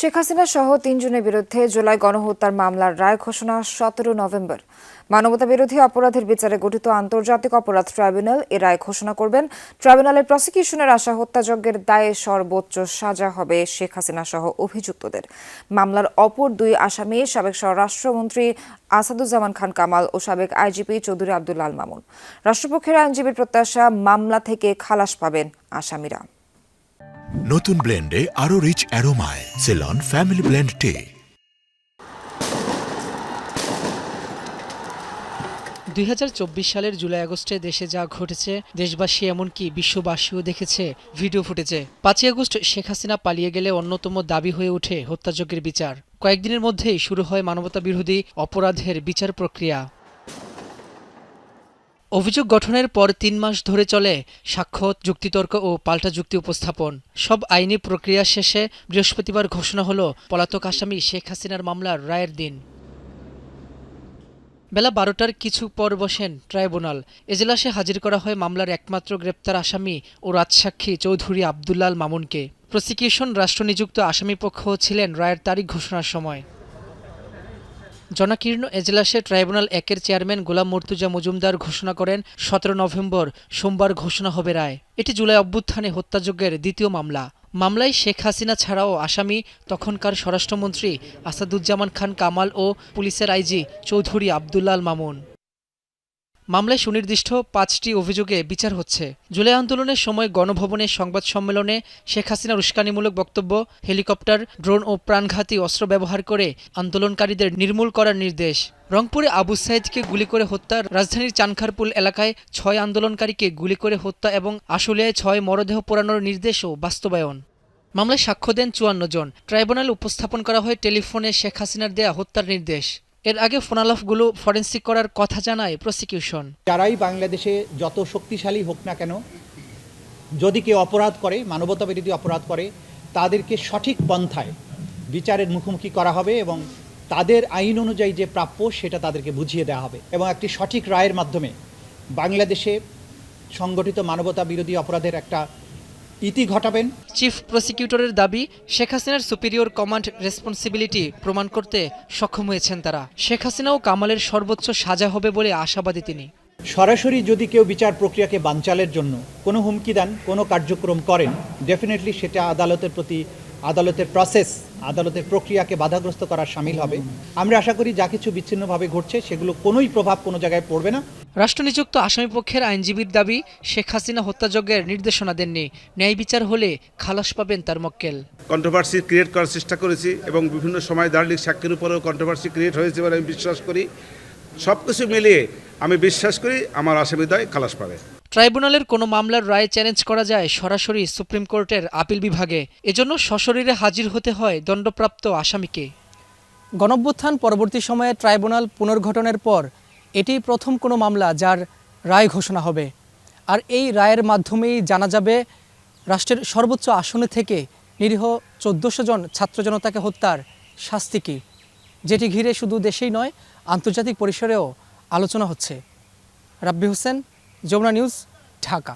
শেখ হাসিনা সহ তিনজনের বিরুদ্ধে জুলাই গণহত্যার মামলার রায় ঘোষণা সতেরো নভেম্বর। মানবতা বিরোধী অপরাধের বিচারে গঠিত আন্তর্জাতিক অপরাধ ট্রাইব্যুনাল এ রায় ঘোষণা করবেন। ট্রাইব্যুনালের প্রসিকিউশনের আশা হত্যাযজ্ঞের দায়ে সর্বোচ্চ সাজা হবে শেখ হাসিনা সহ অভিযুক্তদের। মামলার অপর দুই আসামি সাবেক স্বরাষ্ট্রমন্ত্রী আসাদুজ্জামান খান কামাল ও সাবেক আইজিপি চৌধুরী আব্দুল মামুন। রাষ্ট্রপক্ষের আইনজীবীর প্রত্যাশা, মামলা থেকে খালাস পাবেন আসামিরা। নতুন ব্লেন্ডে আরও রিচ অ্যারোমায় সেলন ফ্যামিলি ব্লেন্ড টে দুই চব্বিশ সালের জুলাই আগস্টে দেশে যা ঘটেছে, দেশবাসী এমনকি বিশ্ববাসীও দেখেছে ভিডিও ফুটেজে। পাঁচই আগস্ট শেখ হাসিনা পালিয়ে গেলে অন্যতম দাবি হয়ে ওঠে হত্যাযজ্ঞের বিচার। কয়েকদিনের মধ্যেই শুরু হয় মানবতা বিরোধী অপরাধের বিচার প্রক্রিয়া। অভিযোগ গঠনের পর তিন মাস ধরে চলে সাক্ষ্য, যুক্তিতর্ক ও পাল্টা যুক্তি উপস্থাপন। সব আইনি প্রক্রিয়া শেষে বৃহস্পতিবার ঘোষণা হল পলাতক আসামি শেখ হাসিনার মামলার রায়ের দিন। বেলা বারোটার কিছু পর বসেন ট্রাইব্যুনাল। এজলাসে হাজির করা হয় মামলার একমাত্র গ্রেপ্তার আসামি ও রাজসাক্ষী চৌধুরী আবদুল্লাল মামুনকে। প্রসিকিউশন রাষ্ট্রনিযুক্ত আসামিপক্ষ ছিলেন রায়ের তারিখ ঘোষণার সময়। জনাকীর্ণ এজলাসে ট্রাইব্যুনাল একের চেয়ারম্যান গোলাম মর্তুজা মজুমদার ঘোষণা করেন, সতেরো নভেম্বর, সোমবার ঘোষণা হবে রায়। এটি জুলাই অভ্যুত্থানে হত্যাযজ্ঞের দ্বিতীয় মামলা। মামলায় শেখ হাসিনা ছাড়াও আসামি, তখনকার স্বরাষ্ট্রমন্ত্রী আসাদুজ্জামান খান কামাল ও পুলিশের আইজি চৌধুরী আবদুল্লাল মামুন। মামলায় সুনির্দিষ্ট পাঁচটি অভিযোগে বিচার হচ্ছে। জুলাই আন্দোলনের সময় গণভবনে সংবাদ সম্মেলনে শেখ হাসিনার উস্কানিমূলক বক্তব্য, হেলিকপ্টার, ড্রোন ও প্রাণঘাতী অস্ত্র ব্যবহার করে আন্দোলনকারীদের নির্মূল করার নির্দেশ। রংপুরে আবু সাইদকে গুলি করে হত্যা, রাজধানীর চানখারপুল এলাকায় ছয় আন্দোলনকারীকে গুলি করে হত্যা এবং আশুলিয়ায় ছয় মরদেহ পোড়ানোর নির্দেশও বাস্তবায়ন। মামলায় সাক্ষ্য দেন চুয়ান্ন জন। ট্রাইব্যুনাল উপস্থাপন করা হয় টেলিফোনে শেখ হাসিনার দেয়া হত্যার নির্দেশ। এর আগে ফোনালাফগুলো ফরেন্সিক করার কথা জানায় প্রসিকিউশন। যারাই বাংলাদেশে যত শক্তিশালী হোক না কেন, যদি কেউ অপরাধ করে, মানবতা বিরোধী অপরাধ করে, তাদেরকে সঠিক পন্থায় বিচারের মুখোমুখি করা হবে এবং তাদের আইন অনুযায়ী যে প্রাপ্য সেটা তাদেরকে বুঝিয়ে দেওয়া হবে এবং একটি সঠিক রায়ের মাধ্যমে বাংলাদেশে সংগঠিত মানবতা বিরোধী অপরাধের একটা ইতি ঘটাবেন। চিফ প্রসিকিউটরের দাবি শেখ হাসিনার সুপিরিয়র কমান্ড রেসপন্সিবিলিটি প্রমাণ করতে সক্ষম হয়েছেন তারা। শেখ হাসিনা ও কামালের সর্বোচ্চ সাজা হবে বলে আশাবাদী তিনি। সরাসরি যদি কেউ বিচার প্রক্রিয়াকে বানচালের জন্য কোনো হুমকি দেন কোনো কার্যক্রম করেন ডেফিনেটলি সেটা আদালতের প্রতি আদালতের প্রসেস আদালতের প্রক্রিয়াকে বাধাগ্রস্ত করার সামিল হবে। আমরা আশা করি যা কিছু বিচ্ছিন্নভাবে ঘটছে সেগুলো কোনোই প্রভাব কোনো জায়গায় পড়বে না। রাষ্ট্রনিযুক্ত আসামিপক্ষের আইনজীবীর দাবি শেখ হাসিনা হত্যাযজ্ঞের নির্দেশনা দেননি। ন্যায় বিচার হলে খালাস পাবেন তার মক্কেল। কন্ট্রোভার্সি ক্রিয়েট করার চেষ্টা করেছি এবং বিভিন্ন সময় দার্লিক সাক্ষীর উপরেও কন্ট্রোভার্সি ক্রিয়েট হয়েছে বলে আমি বিশ্বাস করি। সব কিছু মিলিয়ে আমি বিশ্বাস করি আমার আসামিদয় খালাস পাবে। ট্রাইব্যুনালের কোনো মামলার রায় চ্যালেঞ্জ করা যায় সরাসরি সুপ্রিম কোর্টের আপিল বিভাগে। এজন্য সশরীরে হাজির হতে হয় দণ্ডপ্রাপ্ত আসামিকে। গণঅভ্যুত্থান পরবর্তী সময়ে ট্রাইব্যুনাল পুনর্গঠনের পর এটি প্রথম কোনো মামলা যার রায় ঘোষণা হবে। আর এই রায়ের মাধ্যমেই জানা যাবে, রাষ্ট্রের সর্বোচ্চ আসনে থেকে নিরীহ চোদ্দোশো জন ছাত্র জনতাকে হত্যার শাস্তি কী, যেটি ঘিরে শুধু দেশেই নয়, আন্তর্জাতিক পরিসরেও আলোচনা হচ্ছে। রাব্বি হোসেন যমুনা নিউজ ঢাকা।